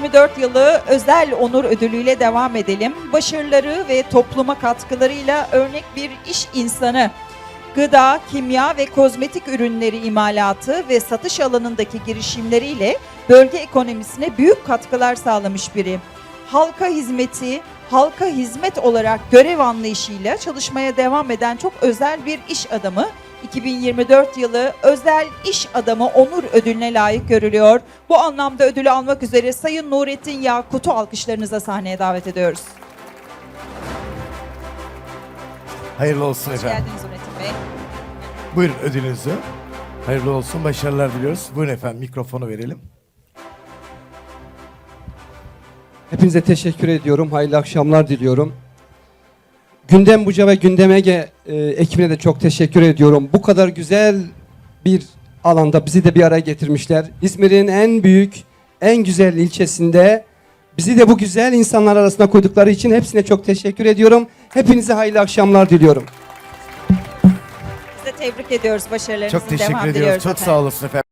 2024 yılı özel onur ödülüyle devam edelim. Başarıları ve topluma katkılarıyla örnek bir iş insanı. Gıda, kimya ve kozmetik ürünleri imalatı ve satış alanındaki girişimleriyle bölge ekonomisine büyük katkılar sağlamış biri. Halka hizmeti, halka hizmet olarak görev anlayışıyla çalışmaya devam eden çok özel bir iş adamı. 2024 yılı Özel İş Adamı Onur Ödülüne layık görülüyor. Bu anlamda ödülü almak üzere Sayın Nurettin Yakut'u alkışlarınıza sahneye davet ediyoruz. Hayırlı olsun Hoş efendim. geldiniz Nurettin Bey. Buyurun ödülünüzü. Hayırlı olsun, başarılar diliyoruz. Buyurun efendim, mikrofonu verelim. Hepinize teşekkür ediyorum. Hayırlı akşamlar diliyorum. Gündem Buca ve Gündem Ege e, ekibine de çok teşekkür ediyorum. Bu kadar güzel bir alanda bizi de bir araya getirmişler. İzmir'in en büyük, en güzel ilçesinde bizi de bu güzel insanlar arasına koydukları için hepsine çok teşekkür ediyorum. Hepinize hayırlı akşamlar diliyorum. Biz de tebrik ediyoruz başarılarınızın Çok teşekkür devam ediyoruz. diliyoruz Çok efendim. sağ olasın efendim.